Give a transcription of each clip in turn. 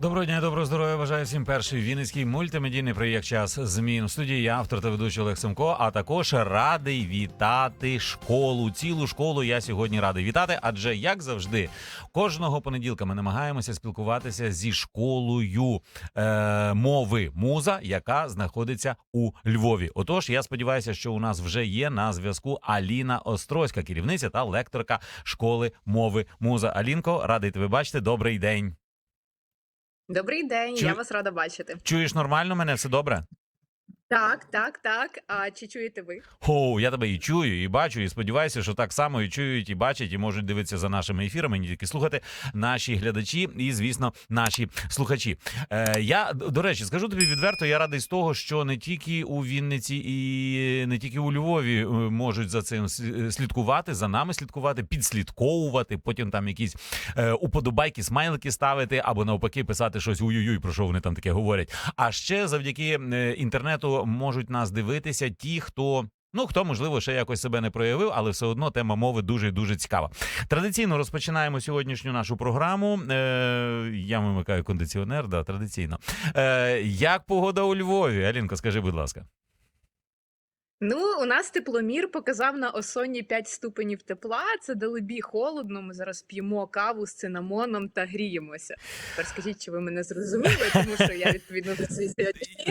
Доброго дня, доброго здоров'я. Бажаю всім перший вінницький мультимедійний проєкт час змін у студії. Я автор та ведучий Олег Семко. А також радий вітати школу. Цілу школу я сьогодні радий вітати. Адже як завжди, кожного понеділка ми намагаємося спілкуватися зі школою е, мови муза, яка знаходиться у Львові. Отож, я сподіваюся, що у нас вже є на зв'язку Аліна Острозька, керівниця та лекторка школи мови муза. Алінко, радий тебе бачити. Добрий день. Добрий день, Чу- я вас рада бачити. Чуєш нормально мене? Все добре? Так, так, так. А чи чуєте ви? Хоу, я тебе і чую, і бачу, і сподіваюся, що так само і чують, і бачать, і можуть дивитися за нашими ефірами, не тільки слухати наші глядачі і, звісно, наші слухачі. Е, я до речі, скажу тобі відверто, я радий з того, що не тільки у Вінниці і не тільки у Львові е, можуть за цим слідкувати, за нами слідкувати, підслідковувати, потім там якісь е, уподобайки, смайлики ставити, або навпаки писати щось уй-уй, про що вони там таке говорять. А ще завдяки е, можуть нас дивитися ті, хто. Ну, хто можливо ще якось себе не проявив, але все одно тема мови дуже дуже цікава. Традиційно розпочинаємо сьогоднішню нашу програму. Е, я вимикаю кондиціонер, да, традиційно. Е, як погода у Львові? Алінко, скажи, будь ласка. Ну, у нас тепломір показав на осонні 5 ступенів тепла. Це далебі холодно. Ми зараз п'ємо каву з цинамоном та гріємося. Тепер скажіть, чи ви мене зрозуміли, тому що я відповідно до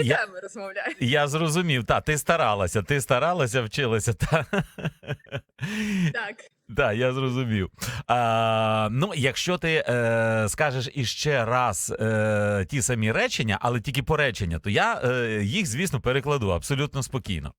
Я- теми розмовляю. Я зрозумів, та ти старалася, ти старалася, вчилася. Та. Так. Так, я зрозумів. А, ну, якщо ти е, скажеш іще раз е, ті самі речення, але тільки по речення, то я е, їх, звісно, перекладу абсолютно спокійно.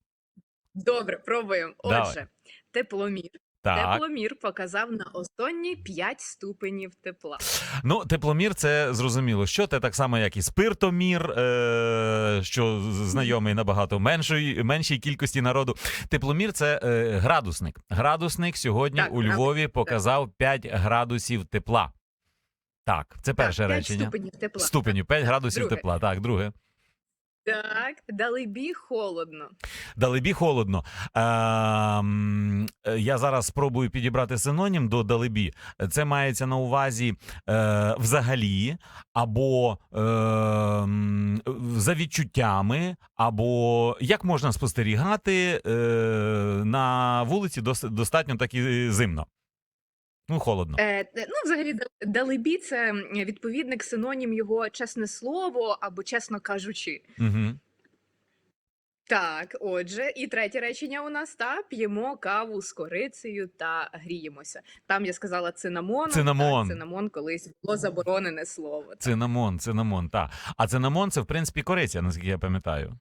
Добре, пробуємо. Давай. Отже, тепломір. Так. Тепломір показав на осонні 5 ступенів тепла. Ну, тепломір це зрозуміло. Що це так само, як і спиртомір, е, що знайомий набагато меншої, меншій кількості народу. Тепломір це е, градусник. Градусник сьогодні Так, у Львові показав 5 градусів тепла. Так, це перше так, 5 речення. ступенів тепла. Ступенів 5 градусів Друге. тепла. Так, друге. Так, далебі холодно. Далебі холодно. Е, я зараз спробую підібрати синонім до далебі. Це мається на увазі е, взагалі, або ем, за відчуттями, або як можна спостерігати е, на вулиці дос- достатньо так і зимно. Ну, холодно. Е, ну, взагалі, далебі це відповідник синонім його чесне слово або чесно кажучи. Угу. Так, отже, і третє речення у нас та п'ємо каву з корицею та гріємося. Там я сказала цинамон. Цинамон. Так, цинамон колись було заборонене слово. Цинамон, цинамон, так. А цинамон це, в принципі, кориця, наскільки я пам'ятаю.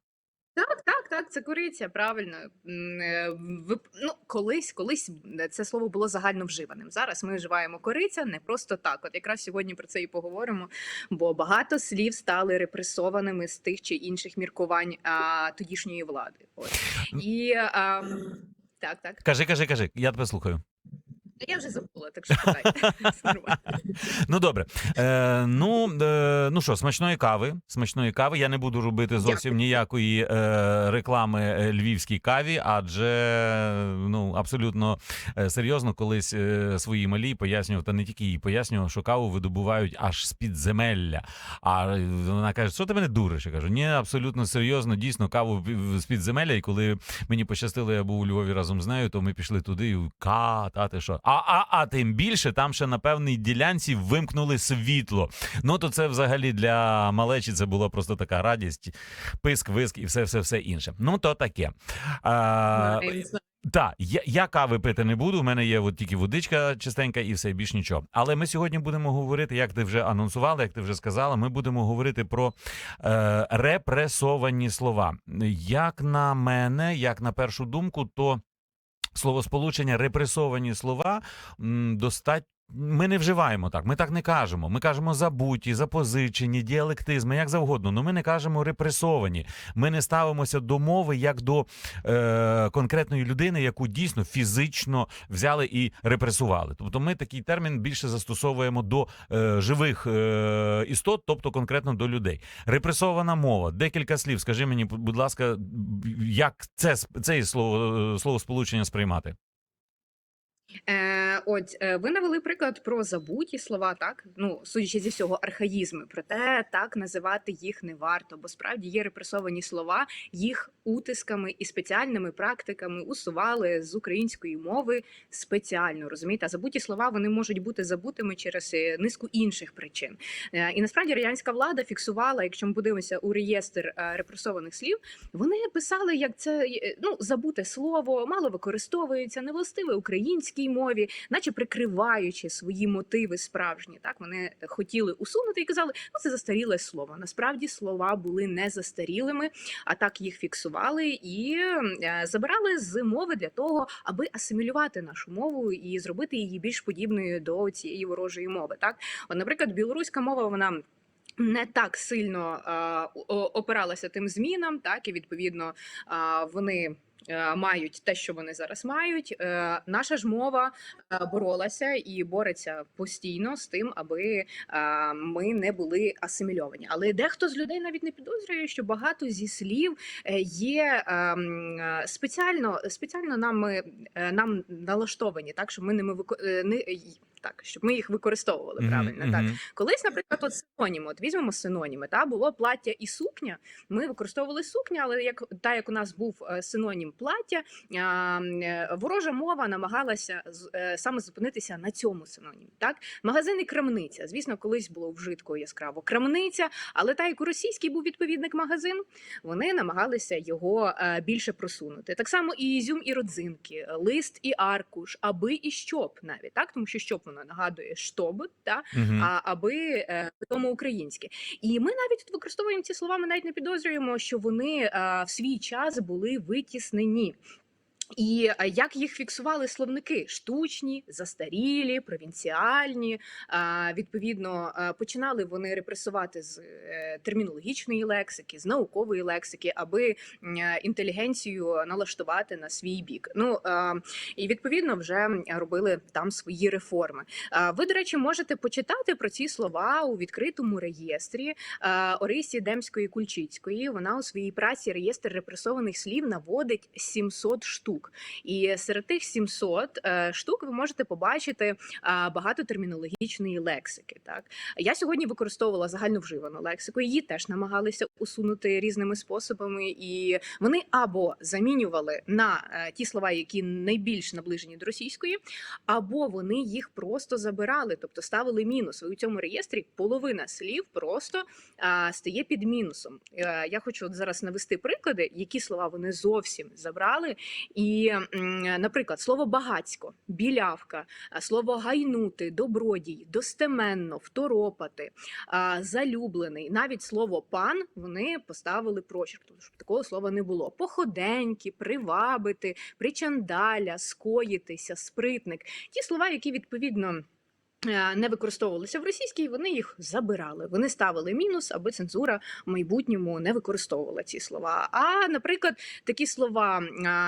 Так, це кориця, правильно. Е, ви- ну, колись, колись це слово було загально вживаним. Зараз ми вживаємо кориця не просто так. От якраз сьогодні про це і поговоримо. Бо багато слів стали репресованими з тих чи інших міркувань а, тодішньої влади. От. І а, так, так. Кажи, кажи, кажи, я тебе слухаю. Я вже забула, так що. Ну добре. Е, ну, е, ну що, смачної кави. Смачної кави. Я не буду робити зовсім Дякую. ніякої е, реклами е, львівській каві, адже ну абсолютно е, серйозно колись е, своїй малій пояснював, та не тільки їй пояснював, що каву видобувають аж з підземелля. А вона каже, що ти мене дуриш? Я кажу, ні, абсолютно серйозно, дійсно, каву з підземелля. І коли мені пощастило, я був у Львові разом з нею, то ми пішли туди, і ка, та ти що. А, а, а тим більше там ще на певній ділянці вимкнули світло. Ну то це взагалі для малечі це була просто така радість, писк, виск і все, все, все інше. Ну то таке. А, я так, я, я кави пити не буду. У мене є от тільки водичка чистенька і все більш нічого. Але ми сьогодні будемо говорити, як ти вже анонсувала, як ти вже сказала. Ми будемо говорити про е, репресовані слова. Як на мене, як на першу думку, то словосполучення репресовані слова достатньо. Ми не вживаємо так, ми так не кажемо. Ми кажемо забуті, запозичені, діалектизми, як завгодно. але ми не кажемо репресовані. Ми не ставимося до мови як до е, конкретної людини, яку дійсно фізично взяли і репресували. Тобто ми такий термін більше застосовуємо до е, живих е, істот, тобто конкретно до людей. Репресована мова. Декілька слів. Скажи мені, будь ласка, як це це слово словосполучення сприймати? Е, от е, ви навели приклад про забуті слова, так ну судячи зі всього, архаїзми. Проте так називати їх не варто, бо справді є репресовані слова, їх утисками і спеціальними практиками усували з української мови спеціально. Розумієте, а забуті слова вони можуть бути забутими через е, низку інших причин. Е, і насправді радянська влада фіксувала, якщо ми подивимося у реєстр е, репресованих слів, вони писали, як це ну забуте слово, мало використовується, невластиве українській мові, наче прикриваючи свої мотиви справжні. Так вони хотіли усунути і казали, ну це застаріле слово. Насправді слова були не застарілими, а так їх фіксували і е, забирали з мови для того, аби асимілювати нашу мову і зробити її більш подібною до цієї ворожої мови. Так, от, наприклад, білоруська мова вона. Не так сильно а, опиралася тим змінам, так і відповідно а, вони е, мають те, що вони зараз мають. Е, Наша ж мова е, боролася і бореться постійно з тим, аби е, ми не були асимільовані. Але дехто з людей навіть не підозрює, що багато зі слів е, є ем, е, спеціально спеціально нам, е, нам налаштовані, так щоб ми ними е, не так, щоб ми їх використовували правильно. Так Колись, наприклад, от синоніми, от візьмемо синоніми, та було плаття і сукня. Ми використовували сукня, але як та як у нас був е, синонім плаття, е, ворожа мова намагалася е, саме зупинитися на цьому синонімі. Так, магазин і крамниця. Звісно, колись було вжитку яскраво крамниця, але та як у російській був відповідник магазин, вони намагалися його більше просунути. Так само і ізюм, і родзинки, лист і аркуш, аби і щоб навіть так, тому що щоб воно нагадує щоб, та угу. а аби е, тому українське. І ми навіть тут використовуємо ці слова. Ми навіть не підозрюємо, що вони е, в свій час були витіснені. І е, як їх фіксували словники: штучні, застарілі, провінціальні. Відповідно, е, починали вони репресувати з е, термінологічної лексики, з наукової лексики, аби інтелігенцію налаштувати на свій бік. Ну і відповідно вже робили там свої реформи. Ви, до речі, можете почитати про ці слова у відкритому реєстрі Орисі Демської Кульчицької. Вона у своїй праці реєстр репресованих слів наводить 700 штук. І серед тих 700 е, штук ви можете побачити багато термінологічної лексики. Так я сьогодні використовувала загальновживану лексику. Її теж намагалися усунути різними способами, і вони або замінювали на е, ті слова, які найбільш наближені до російської, або вони їх просто забирали, тобто ставили мінус. І у цьому реєстрі половина слів просто а, стає під мінусом. Е, я хочу от зараз навести приклади, які слова вони зовсім забрали. І, м, наприклад, слово багацько, білявка, слово гайнути, добродій, достеменно, второпати, залюблений, навіть слово пан вони поставили прочерк, тобто, що такого слова не було. Походенькі, привабити, причандаля, скоїтися, спритник. Ті слова, які відповідно. Е, Не використовувалися в російській, вони їх забирали. Вони ставили мінус, аби цензура в майбутньому не використовувала ці слова. А, наприклад, такі слова,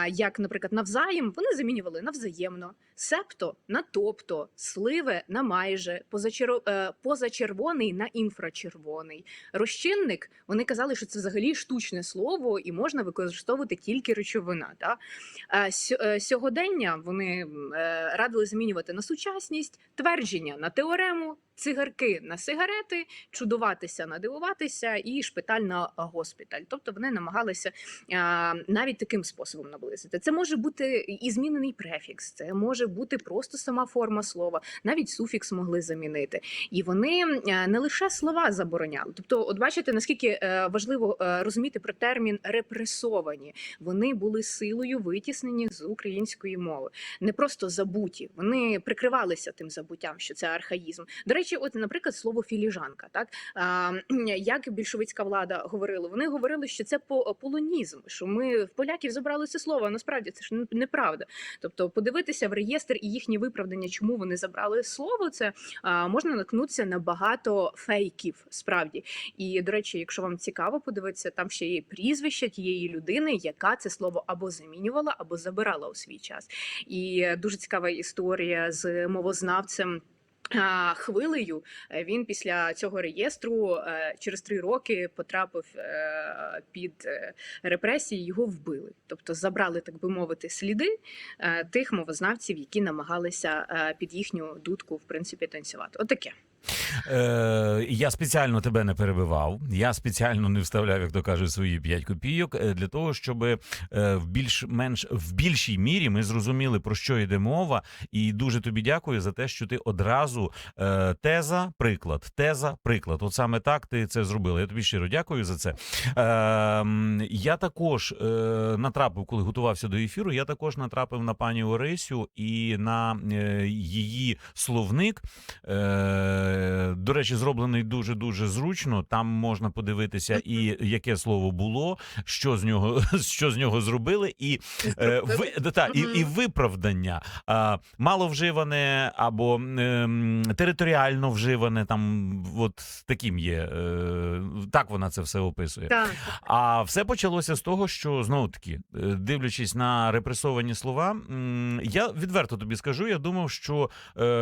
як, наприклад, навзаєм, вони замінювали на взаємно, септо на тобто, сливе на майже, позачер... е, позачервоний на інфрачервоний. Розчинник вони казали, що це взагалі штучне слово і можна використовувати тільки речовина. Та? Е, сьо- Сьогодення вони радили змінювати на сучасність, твердження на теорему, цигарки на сигарети, чудуватися на дивуватися і шпиталь на госпіталь. Тобто вони намагалися навіть таким способом наблизити. Це може бути і змінений префікс, це може бути просто сама форма слова, навіть суфікс могли замінити. І вони не лише слова забороняли. Тобто, от бачите, наскільки е, важливо е, розуміти про термін репресовані. Вони були силою витіснені з української мови, не просто забуті. Вони прикривалися тим забуттям, що це архаїзм. До речі, от, наприклад, слово філіжанка. Так як більшовицька влада говорила, вони говорили, що це по- полонізм, що ми в поляків забрали це слово. А насправді це ж неправда. Тобто, подивитися в реєстр і їхні виправдання, чому вони забрали слово, це можна наткнутися на багато фейків. Справді, і до речі, якщо вам цікаво подивитися, там ще є прізвище тієї людини, яка це слово або замінювала, або забирала у свій час. І дуже цікава історія з мовознавцем. Хвилею е, він після цього реєстру е, через три роки потрапив е, під репресії, його вбили. Тобто забрали, так би мовити, сліди тих мовознавців, які намагалися під їхню дудку в принципі танцювати. Отаке. Е, я спеціально тебе не перебивав. Я спеціально не вставляв, як то кажуть, свої 5 копійок е, для того, щоб е, в більш-менш в більшій мірі ми зрозуміли про що йде мова. І дуже тобі дякую за те, що ти одразу е, теза, приклад, теза, приклад. От саме так ти це зробила. Я тобі щиро дякую за це. Е, я також е, натрапив, коли готувався до ефіру. Я також натрапив на пані Орисю і на е, її словник. Е, до речі, зроблений дуже дуже зручно. Там можна подивитися, і яке слово було, що з нього що з нього зробили, і е, ви, та, і, і виправдання мало вживане або ем, територіально вживане. Там от таким є. Е, так вона це все описує. Так, А все почалося з того, що знову таки, е, дивлячись на репресовані слова, я відверто тобі скажу, я думав, що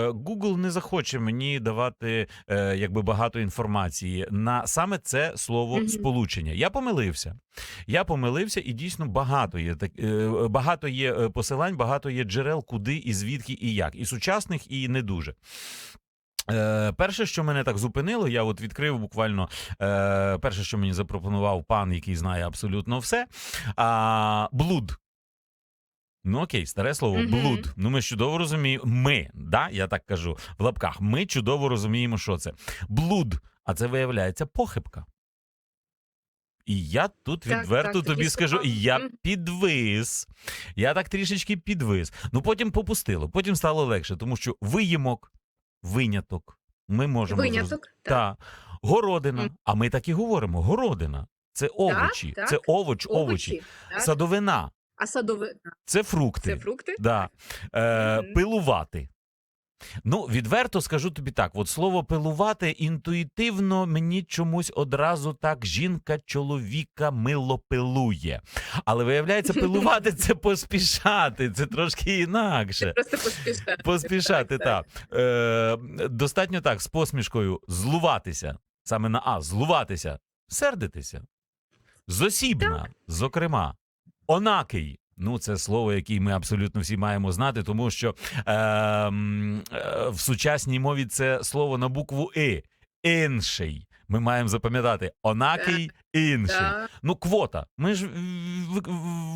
Google не захоче мені давати е, якби багато інформації на саме це слово сполучення. Я помилився. Я помилився, і дійсно багато є так е, багато є е, посилань, багато є джерел, куди і звідки і як, і сучасних, і не дуже. Е, перше, що мене так зупинило, я от відкрив буквально е, перше, що мені запропонував пан, який знає абсолютно все. А, блуд. Ну окей, старе слово Мгм. блуд. Ну ми ж чудово розуміємо. Ми, да, я так кажу в лапках. Ми чудово розуміємо, що це. Блуд. А це виявляється похибка. І я тут Так, відверто так, тобі скажу, слова. я підвис. Я так трішечки підвис. Ну потім попустило, потім стало легше, тому що виїмок, виняток. Ми можемо зроз- Так. та городина. Мгм. А ми так і говоримо: городина. Це овочі, так. це овоч, овочі. Овочі. Так. Садовина А садове це фрукти. це фрукти? Да. Е, Мгм. пилувати. Ну, відверто скажу тобі так: от слово пилувати інтуїтивно мені чомусь одразу так жінка чоловіка мило пилує. Але виявляється, пилувати це поспішати, це трошки інакше. Просто поспішати. Поспішати, Так, так. Е, достатньо так, з посмішкою злуватися. Саме на А, злуватися, сердитися. Зосібна, зокрема, онакий. Ну, це слово, яке ми абсолютно всі маємо знати, тому що е, е, в сучасній мові це слово на букву И. Інший. Ми маємо запам'ятати онакий інший. Ну, квота. Ми ж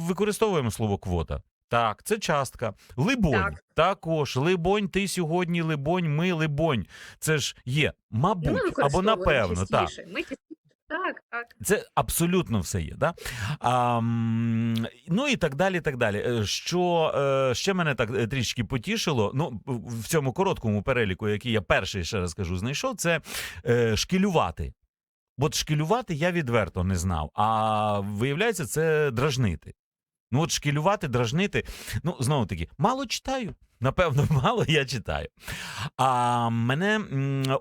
використовуємо слово квота. Так, це частка. Либонь. Так. Також. Либонь, ти сьогодні, либонь, ми, либонь. Це ж є, Ну, мабуть, ми або напевно. Так. Ми. Так, так. Це абсолютно все є. Да? А, ну і так далі. так далі. Е, Що е, ще мене так е, трішки потішило, ну в цьому короткому переліку, який я перший ще раз кажу, знайшов, це шкілювати. От шкілювати я відверто не знав. А виявляється, це дражнити. Ну, от шкілювати, дражнити. Ну, знову таки, мало читаю. Напевно, мало я читаю. А мене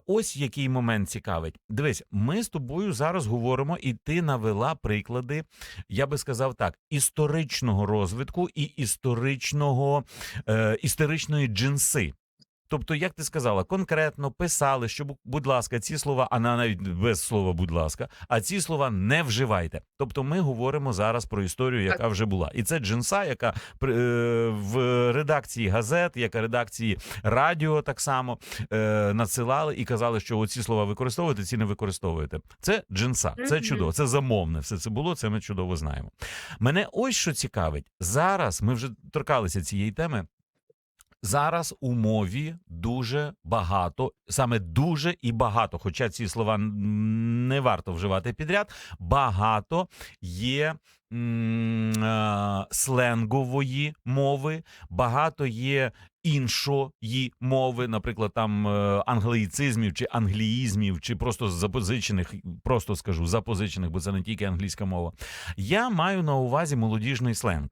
ось який момент цікавить. Дивись, ми з тобою зараз говоримо, і ти навела приклади, я би сказав так, історичного розвитку і історичного, е, історичної джинси. Тобто, як ти сказала, конкретно писали, що, бу- будь ласка, ці слова, а на- навіть без слова, будь ласка, а ці слова не вживайте. Тобто, ми говоримо зараз про історію, яка вже була. І це джинса, яка е, в редакції газет, яка редакції радіо так само е, надсилали і казали, що оці слова використовуєте, ці не використовуєте. Це джинса, це чудово, це замовне. Все це було, це ми чудово знаємо. Мене ось що цікавить. Зараз ми вже торкалися цієї теми. Зараз у мові дуже багато, саме дуже і багато, хоча ці слова не варто вживати підряд, багато є е, сленгової мови, багато є іншої мови, наприклад, там е, англіїцизмів чи англіїзмів, чи просто запозичених, просто скажу запозичених, бо це не тільки англійська мова. Я маю на увазі молодіжний сленг.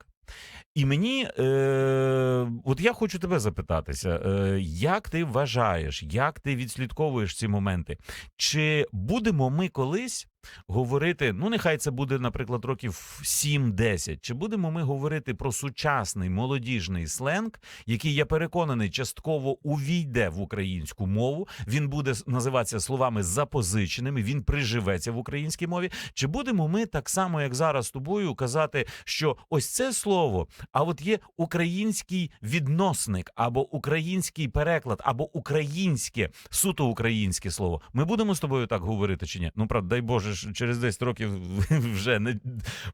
І мені, е, от я хочу тебе запитатися, е, як ти вважаєш, як ти відслідковуєш ці моменти? Чи будемо ми колись говорити, ну нехай це буде, наприклад, років 7-10, чи будемо ми говорити про сучасний молодіжний сленг, який я переконаний, частково увійде в українську мову. Він буде називатися словами запозиченими. Він приживеться в українській мові. Чи будемо ми так само, як зараз тобою, казати, що ось це слово, а от є український відносник, або український переклад, або українське, суто українське слово. Ми будемо з тобою так говорити чи ні? Ну правда, дай Боже, ж через 10 років вже не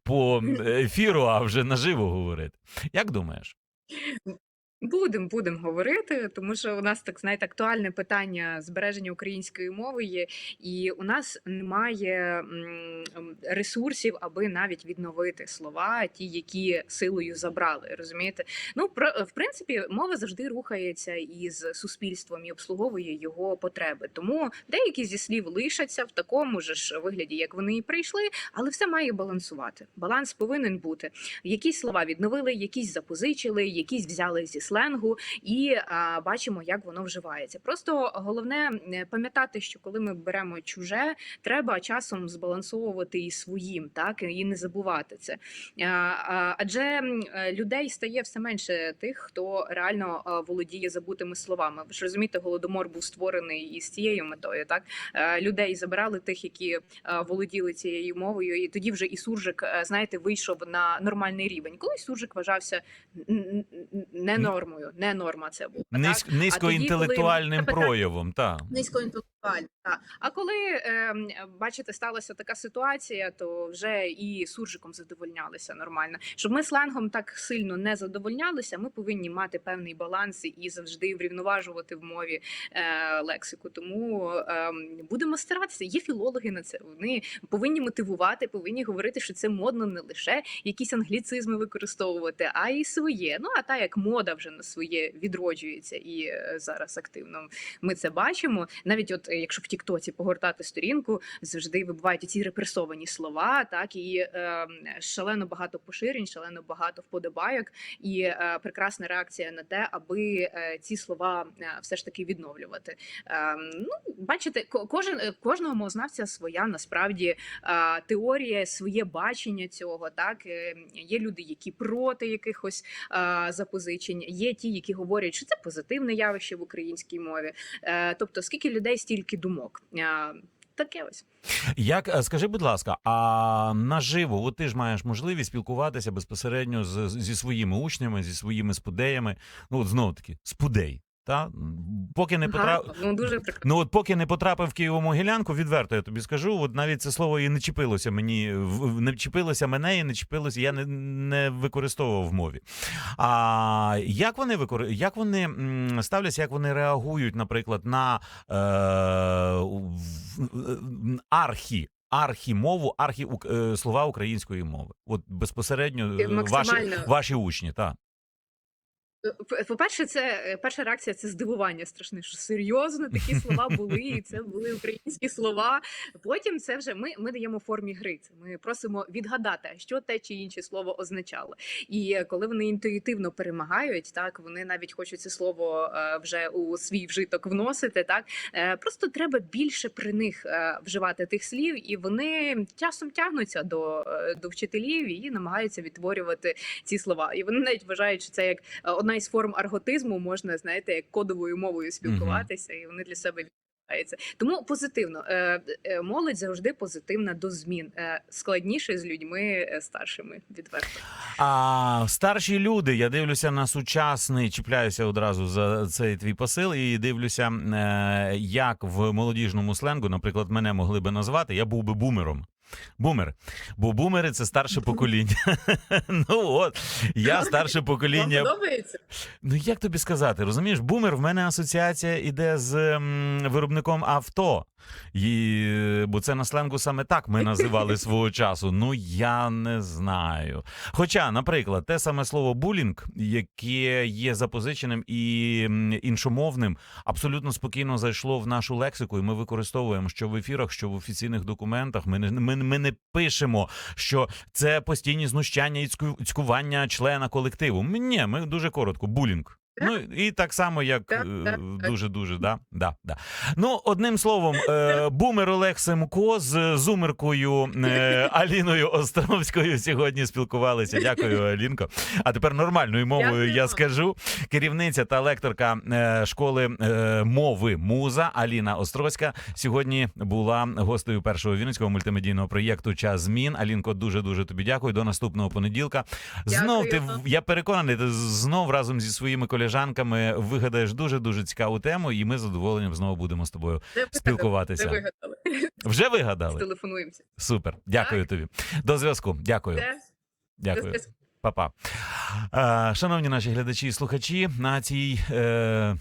по ефіру, а вже наживо говорити. Як думаєш? Будемо, будемо говорити, тому що у нас так знаєте, актуальне питання збереження української мови є, і у нас немає ресурсів, аби навіть відновити слова, ті, які силою забрали. Розумієте? Ну про в принципі, мова завжди рухається із суспільством і обслуговує його потреби. Тому деякі зі слів лишаться в такому ж вигляді, як вони і прийшли, але все має балансувати. Баланс повинен бути. Якісь слова відновили, якісь запозичили, якісь взяли зі сленгу, і а, бачимо, як воно вживається. Просто головне пам'ятати, що коли ми беремо чуже, треба часом збалансовувати і своїм, так і не забувати це. А, а, адже людей стає все менше тих, хто реально володіє забутими словами. Ви ж розумієте, голодомор був створений із цією метою. Так людей забирали тих, які володіли цією мовою, і тоді вже і суржик, е, знаєте, вийшов на нормальний рівень. Колись суржик вважався н- н- н- не нормою, не норма це була. так? низько інтелектуальним проявом, проявом, низько Низькоінтелектуально. А коли е, бачите, сталася така ситуація, то вже і суржиком задовольнялися нормально. Щоб ми сленгом так сильно не задовольнялися, ми повинні мати певний баланс і завжди врівноважувати в мові е, лексику. Тому е, будемо старатися. Є філологи на це. Вони повинні мотивувати, повинні говорити, що це модно не лише якісь англіцизми використовувати, а й своє. Ну а та як мода вже на своє відроджується і е, зараз активно ми це бачимо. Навіть от якщо в Тіктоці погортати сторінку, завжди вибувають ці репресовані слова, так і е, шалено багато поширень, шалено багато вподобайок, і е, прекрасна реакція на те, аби е, ці слова е, все ж таки відновлювати. Е, ну, бачите, кожен е, кожного мовознавця своя насправді е, теорія, своє бачення цього. Так Е, є люди, які проти якихось е, запозичень, є ті, які говорять, що це позитивне явище в українській мові. Е, тобто, скільки людей, стільки думок. Е, Таке ось. Як е, скажи, будь ласка, а наживо, от ти ж маєш можливість спілкуватися безпосередньо з- зі своїми учнями, зі своїми спудеями. Ну, от знову таки, спудей. Та поки не потрапив. Ага, ну дуже. Ну от поки не потрапив в Києво-Могилянку, відверто я тобі скажу, от навіть це слово і не чіпилося мені, не чіпилося мене і не чіпилося, я не, не використовував в мові. А як вони викор... як вони ставляться, як вони реагують, наприклад, на е, архі? Архімову, архі е, слова української мови, от безпосередньо е, ваші, ваші учні, так. П- По-перше, це е, перша реакція це здивування страшне, що серйозно такі слова були, і це були українські слова. Потім це вже ми, ми даємо формі гри. Це ми просимо відгадати, що те чи інше слово означало. І е, коли вони інтуїтивно перемагають, так вони навіть хочуть це слово е, вже у свій вжиток вносити. Так Е, просто треба більше при них е, вживати тих слів, і вони часом тягнуться до, е, до вчителів і намагаються відтворювати ці слова. І вони навіть вважають, що це як е, одна із форм арготизму, можна знаєте, як кодовою мовою спілкуватися, і вони для себе відбуваються. Тому позитивно Е, е, молодь завжди позитивна до змін. Е, Складніше з людьми старшими відверто. А старші люди, я дивлюся на сучасний, чіпляюся одразу за цей твій посил і дивлюся, як в молодіжному сленгу, наприклад, мене могли би назвати, я був би бумером. Бумер. Бо бумери це старше покоління. ну от, я старше покоління. подобається? Ну як тобі сказати, розумієш, бумер в мене асоціація іде з м, виробником авто. І, бо це на сленгу саме так ми називали свого часу. Ну я не знаю. Хоча, наприклад, те саме слово булінг, яке є запозиченим і іншомовним, абсолютно спокійно зайшло в нашу лексику, і ми використовуємо що в ефірах, що в офіційних документах. Ми не ми, ми не пишемо, що це постійні знущання і цькування члена колективу. Ні, ми дуже коротко. Булінг. Ну і так само, як е, дуже дуже да, да, да. Ну одним словом, е, бумер Олег Семко з зумеркою е, Аліною Островською сьогодні спілкувалися. Дякую, Алінко. А тепер нормальною мовою я скажу. Керівниця та лекторка школи е, мови Муза Аліна Острозька сьогодні була гостею першого вінницького мультимедійного проєкту Час змін. Алінко, дуже дуже тобі дякую. До наступного понеділка. Знов ти я переконаний, ти знов разом зі своїми колежанками вигадаєш дуже дуже цікаву тему, і ми з задоволенням знову будемо з тобою вигадали, спілкуватися. Вже вигадали. Вже вигадали? Телефонуємося. Супер. Дякую тобі. До зв'язку. Дякую. До Дякую. Па-па. Шановні наші глядачі і слухачі, на цій. Е...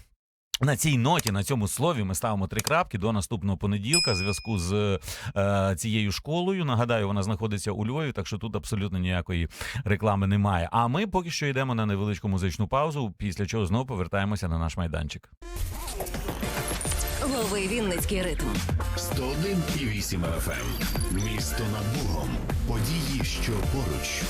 На цій ноті, на цьому слові, ми ставимо три крапки до наступного понеділка. в Зв'язку з е, цією школою. Нагадаю, вона знаходиться у Львові, так що тут абсолютно ніякої реклами немає. А ми поки що йдемо на невеличку музичну паузу, після чого знову повертаємося на наш майданчик. Лови Вінницький ритм. 101,8 FM. Місто над Богом. Події, що поруч.